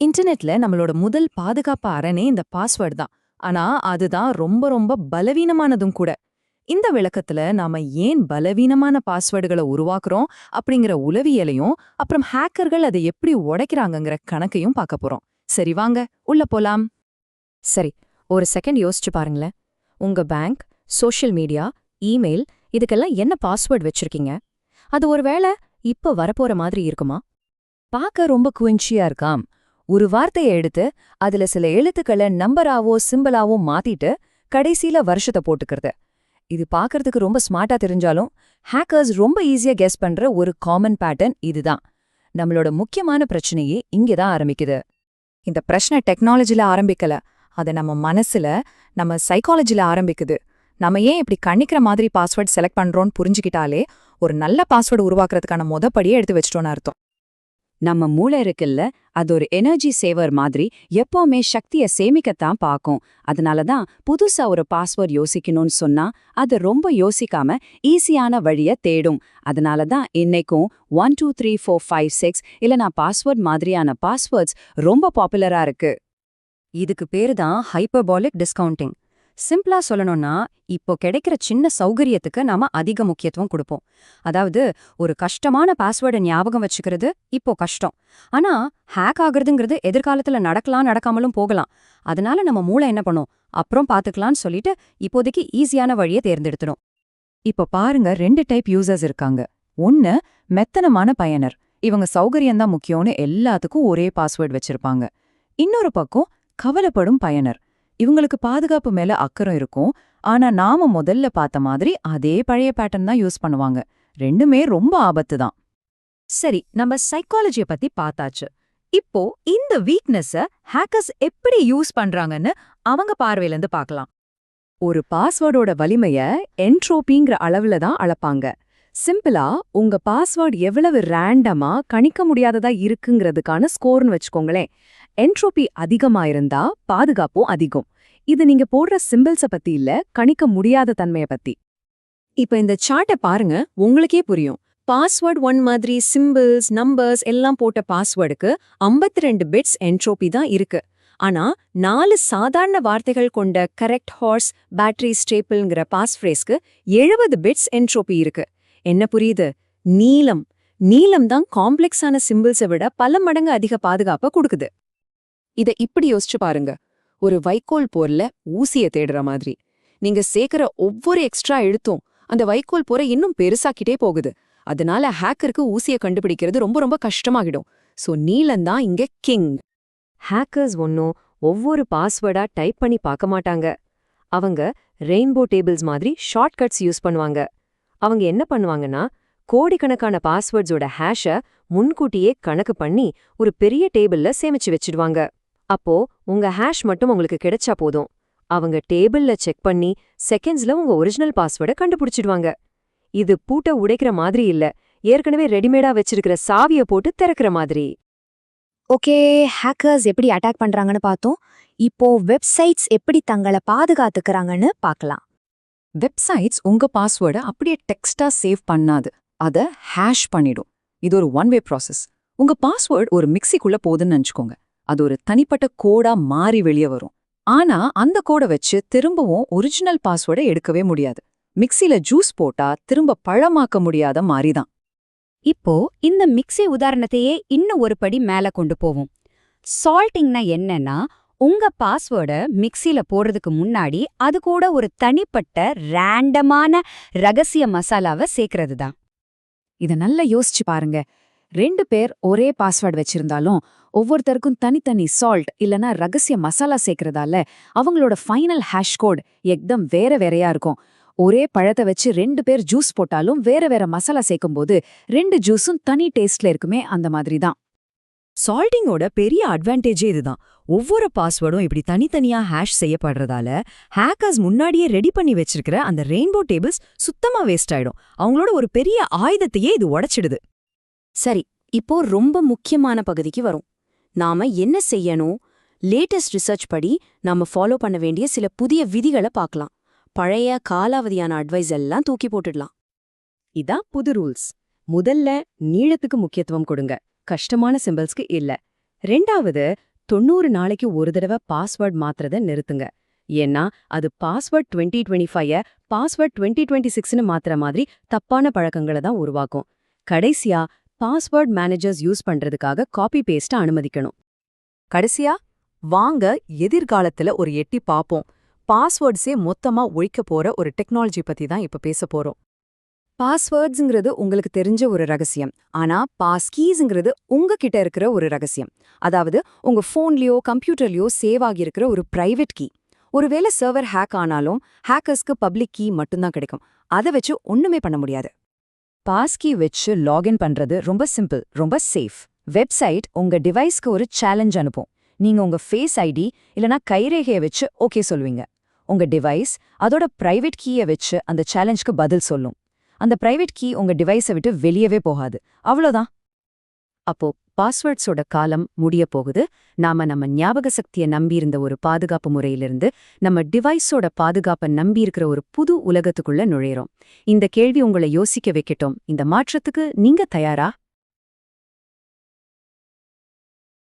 இன்டர்நெட்ல நம்மளோட முதல் பாதுகாப்பு அரணே இந்த பாஸ்வேர்டு தான். ஆனா அதுதான் ரொம்ப ரொம்ப பலவீனமானதும் கூட. இந்த விளக்கத்துல நாம ஏன் பலவீனமான பாஸ்வேர்டுகளை உருவாக்குறோம் அப்படிங்கிற உளவியலையும் அப்புறம் ஹேக்கர்கள் அதை எப்படி உடைக்கிறாங்கங்கிற கணக்கையும் பார்க்க போறோம். சரி வாங்க. உள்ள போலாம். சரி ஒரு செகண்ட் யோசிச்சு பாருங்களேன். உங்க பேங்க் சோஷியல் மீடியா இமெயில் இதுக்கெல்லாம் என்ன பாஸ்வேர்டு வச்சிருக்கீங்க? அது ஒருவேளை இப்ப வரப்போற மாதிரி இருக்குமா? பார்க்க ரொம்ப குவிஞ்சியா இருக்காம். ஒரு வார்த்தையை எடுத்து அதுல சில எழுத்துக்களை நம்பராவோ சிம்பிளாவோ மாத்திட்டு கடைசியில வருஷத்தை போட்டுக்கிறது. இது பார்க்கறதுக்கு ரொம்ப ஸ்மார்ட்டா தெரிஞ்சாலும் ஹேக்கர்ஸ் ரொம்ப ஈஸியா கெஸ் பண்ற ஒரு காமன் பேட்டர்ன் இதுதான். நம்மளோட முக்கியமான பிரச்சனையே இங்கதான் ஆரம்பிக்குது. இந்த பிரச்சனை டெக்னாலஜில ஆரம்பிக்கல. அது நம்ம மனசுல நம்ம சைக்காலஜில ஆரம்பிக்குது. நம்ம ஏன் இப்படி கணிக்கிற மாதிரி பாஸ்வேர்ட் செலக்ட் பண்றோம்னு புரிஞ்சுக்கிட்டாலே ஒரு நல்ல பாஸ்வேர்டு உருவாக்குறதுக்கான மொதப்படியே எடுத்து வச்சிட்டோன்னு அர்த்தம். நம்ம மூளை இருக்குல்ல அது ஒரு எனர்ஜி சேவர் மாதிரி எப்பவுமே சக்திய சேமிக்கத்தான் பார்க்கும். அதனால தான் புதுசா ஒரு பாஸ்வேர்ட் யோசிக்கணும்னு சொன்னா அது ரொம்ப யோசிக்காம ஈஸியான வழிய தேடும். அதனால தான் இன்னைக்கும் one two three four five six இல்லனா பாஸ்வேர்ட் மாதிரியான பாஸ்வேர்ட்ஸ் ரொம்ப பாப்புலரா இருக்கு. இதுக்கு பேரு தான் ஹைப்பர்பாலிக் டிஸ்கவுண்டிங் சிம்பிளா சொல்லணும்னா இப்போ கிடைக்கிற சின்ன சௌகரியத்துக்கு நாம அதிக முக்கியத்துவம் கொடுப்போம். அதாவது ஒரு கஷ்டமான பாஸ்வேர்டை ஞாபகம் வச்சுக்கிறது இப்போ கஷ்டம். ஆனா ஹேக் ஆகுறதுங்கிறது எதிர்காலத்துல நடக்கலாம் நடக்காமலும் போகலாம். அதனால நம்ம மூளை என்ன பண்ணும்? அப்புறம் பாத்துக்கலாம்னு சொல்லிட்டு இப்போதைக்கு ஈஸியான வழியை தேர்ந்தெடுத்துடும். இப்ப பாருங்க ரெண்டு டைப் யூசர்ஸ் இருக்காங்க. ஒன்னு மெத்தனமான பயனர். இவங்க சௌகரியம்தான் முக்கியம்னு எல்லாத்துக்கும் ஒரே பாஸ்வேர்டு வச்சிருப்பாங்க. இன்னொரு பக்கம் கவலைப்படும் பயனர். இவங்களுக்கு பாதுகாப்பு மேல அக்கறம் இருக்கும். ஆனா நாம முதல்ல பார்த்த மாதிரி அதே பழைய பேட்டர்ன் தான் யூஸ் பண்ணுவாங்க. ரெண்டுமே ரொம்ப ஆபத்து தான். சரி நம்ம சைக்காலஜிய பத்தி பார்த்தாச்சு. இப்போ இந்த வீக்னஸ ஹேக்கர்ஸ் எப்படி யூஸ் பண்றாங்கன்னு அவங்க பார்வையில இருந்து பார்க்கலாம். ஒரு பாஸ்வேர்டோட வலிமைய என்ட்ரோபிங்கிற அளவுல தான் அளப்பாங்க. சிம்பிளா உங்க பாஸ்வேர்டு எவ்வளவு ரேண்டமா கணிக்க முடியாததா இருக்குங்கிறதுக்கான ஸ்கோர்னு வச்சுக்கோங்களேன். என்ட்ரோபி அதிகமா இருந்தா பாதுகாப்பும் அதிகம். இது நீங்க போடுற சிம்பிள்ஸ பத்தி இல்ல கணிக்க முடியாத தன்மைய பத்தி. இப்ப இந்த சார்ட்டை பாருங்க உங்களுக்கே புரியும். பாஸ்வேர்ட் ஒன் மாதிரி சிம்பிள்ஸ் நம்பர்ஸ் எல்லாம் போட்ட பாஸ்வேர்டுக்கு 52 ரெண்டு பிட்ஸ் என்ட்ரோபி தான் இருக்கு. ஆனா நாலு சாதாரண வார்த்தைகள் கொண்ட கரெக்ட் ஹார்ஸ் பேட்டரி ஸ்டேப்பிள்ங்கிற பாஸ்ஃப்ரேஸ்க்கு எழுபது பிட்ஸ் என்ட்ரோபி இருக்கு. என்ன புரியுது? நீலம் நீலம் தான் காம்ப்ளெக்ஸான சிம்பிள்ஸை விட பல மடங்கு அதிக பாதுகாப்பை கொடுக்குது. இத இப்படி யோசிச்சு பாருங்க. ஒரு வைக்கோல் போர்ல ஊசிய தேடுற மாதிரி. நீங்க சேர்க்கிற ஒவ்வொரு எக்ஸ்ட்ரா எழுத்தும் அந்த வைக்கோல் போரை இன்னும் பெருசாக்கிட்டே போகுது. அதனால ஹேக்கருக்கு ஊசிய கண்டுபிடிக்கிறது ரொம்ப ரொம்ப கஷ்டமாகிடும். சோ நீலந்தான் இங்க கிங். ஹேக்கர்ஸ் ஒன்னும் ஒவ்வொரு பாஸ்வேர்டா டைப் பண்ணி பார்க்க மாட்டாங்க. அவங்க ரெயின்போ டேபிள்ஸ் மாதிரி ஷார்ட்கட்ஸ் யூஸ் பண்ணுவாங்க. அவங்க என்ன பண்ணுவாங்கன்னா கோடிக்கணக்கான பாஸ்வேர்ட்ஸோட ஹேஷ முன்கூட்டியே கணக்கு பண்ணி ஒரு பெரிய டேபிள்ல சேமிச்சு வச்சிடுவாங்க. அப்போ உங்க ஹேஷ் மட்டும் உங்களுக்கு கிடைச்சா போதும். அவங்க டேபிள்ல செக் பண்ணி செகண்ட்ஸ்ல உங்க ஒரிஜினல் பாஸ்வேர்டை கண்டுபிடிச்சிடுவாங்க. இது பூட்ட உடைக்கிற மாதிரி இல்ல. ஏற்கனவே ரெடிமேடா வச்சிருக்கிற சாவிய போட்டு திறக்கிற மாதிரி. ஓகே ஹேக்கர்ஸ் எப்படி அட்டாக் பண்றாங்கன்னு பார்த்தோம். இப்போ வெப்சைட்ஸ் எப்படி தங்களை பாதுகாத்துக்கறாங்கன்னு பார்க்கலாம். வெப்சைட்ஸ் உங்க பாஸ்வேர்டை அப்படியே டெக்ஸ்டா சேவ் பண்ணாது. அத ஹேஷ் பண்ணிடும். இது ஒரு ஒன் வே ப்ராசஸ் உங்க பாஸ்வேர்ட் ஒரு மிக்சிக்குள்ள போகுதுன்னு நினைச்சுக்கோங்க. அது ஒரு தனிப்பட்ட கோடா மாறி வெளியே வரும். ஆனா அந்த கோடை வச்சு திரும்பவும் ஒரிஜினல் பாஸ்வேர்டை எடுக்கவே முடியாது. மிக்சில ஜூஸ் போட்டா திரும்ப பழமாக்க முடியாத மாறிதான். இப்போ இந்த மிக்ஸி உதாரணத்தையே இன்னும் ஒரு படி மேல கொண்டு போவோம். சால்ட்டிங்னா என்னன்னா உங்க பாஸ்வேர்டை மிக்ஸில போடுறதுக்கு முன்னாடி அது கூட ஒரு தனிப்பட்ட ரேண்டமான ரகசிய மசாலாவை சேர்க்கறது தான் இத நல்லா யோசிச்சு பாருங்க. ரெண்டு பேர் ஒரே பாஸ்வேர்ட் வச்சிருந்தாலும் ஒவ்வொருத்தருக்கும் தனித்தனி சால்ட் இல்லனா ரகசிய மசாலா சேர்க்கறதால அவங்களோட ஃபைனல் ஹேஷ் கோட் எக்தம் வேற வேறையா இருக்கும். ஒரே பழத்தை வச்சு ரெண்டு பேர் ஜூஸ் போட்டாலும் வேற வேற மசாலா சேர்க்கும்போது ரெண்டு ஜூஸும் தனி டேஸ்ட்ல இருக்குமே அந்த மாதிரி தான் சால்ட்டிங்கோட பெரிய அட்வான்டேஜே இதுதான். ஒவ்வொரு பாஸ்வேர்டும் இப்படி தனித்தனியா ஹேஷ் செய்யப்படுறதால ஹேக்கர்ஸ் முன்னாடியே ரெடி பண்ணி வச்சிருக்கிற அந்த ரெயின்போ டேபிள்ஸ் சுத்தமா வேஸ்ட் ஆயிடும். அவங்களோட ஒரு பெரிய ஆயுதத்தையே இது உடைச்சிடுது. சரி இப்போ ரொம்ப முக்கியமான பகுதிக்கு வரும். நாம என்ன செய்யணும்? லேட்டஸ்ட் ரிசர்ச் படி நாம ஃபாலோ பண்ண வேண்டிய சில புதிய விதிகளை பார்க்கலாம். பழைய காலாவதியான அட்வைஸ் எல்லாம் தூக்கி போட்டுடலாம். இதான் புது ரூல்ஸ் முதல்ல நீளத்துக்கு முக்கியத்துவம் கொடுங்க. கஷ்டமான சிம்பிள்ஸ்க்கு இல்ல. ரெண்டாவது தொண்ணூறு நாளைக்கு ஒரு தடவை பாஸ்வேர்ட் மாத்துறத நிறுத்துங்க. ஏன்னா அது password twenty twenty five password twenty twenty சிக்ஸ்னு மாத்துற மாதிரி தப்பான பழக்கங்களை தான் உருவாக்கும். கடைசியா பாஸ்வேர்ட் மேனேஜர்ஸ் யூஸ் பண்றதுக்காக காப்பி பேஸ்ட அனுமதிக்கணும். கடைசியா வாங்க எதிர்காலத்துல ஒரு எட்டி பாப்போம். பாஸ்வேர்ட்ஸே மொத்தமா ஒழிக்க போற ஒரு டெக்னாலஜி பத்தி தான் இப்ப பேச போறோம். பாஸ்வேர்ட்ஸுங்கிறது உங்களுக்கு தெரிஞ்ச ஒரு ரகசியம். ஆனா பாஸ்கீஸுங்கிறது உங்ககிட்ட இருக்கிற ஒரு ரகசியம். அதாவது உங்க ஃபோன்லயோ கம்ப்யூட்டர்லயோ சேவ் ஆகியிருக்கிற ஒரு பிரைவேட் கீ. ஒருவேளை சர்வர் ஹேக் ஆனாலும் ஹேக்கர்ஸ்க்கு பப்ளிக் கீ மட்டும்தான் கிடைக்கும். அதை வச்சு ஒண்ணுமே பண்ண முடியாது. பாஸ்கி வச்சு லாகின் பண்றது ரொம்ப சிம்பிள் ரொம்ப சேஃப். வெப்சைட் உங்க டிவைஸ்க்கு ஒரு சேலஞ்ச் அனுப்பும். நீங்க உங்க ஃபேஸ் ஐடி இல்லனா கைரேகையை வச்சு ஓகே சொல்வீங்க உங்க டிவைஸ் அதோட பிரைவேட் கீயை வச்சு அந்த சேலஞ்சுக்கு பதில் சொல்லும். அந்த பிரைவேட் கீ உங்க டிவைஸை விட்டு வெளியவே போகாது. அவ்வளோதான் அப்போ பாஸ்வேர்ட்ஸோட காலம் முடிய போகுது நாம நம்ம ஞாபக சக்தியை நம்பியிருந்த ஒரு பாதுகாப்பு முறையிலிருந்து நம்ம டிவைஸோட பாதுகாப்பை நம்பியிருக்கிற ஒரு புது உலகத்துக்குள்ள நுழையிறோம். இந்த கேள்வி உங்களை யோசிக்க வைக்கட்டும். இந்த மாற்றத்துக்கு நீங்க தயாரா?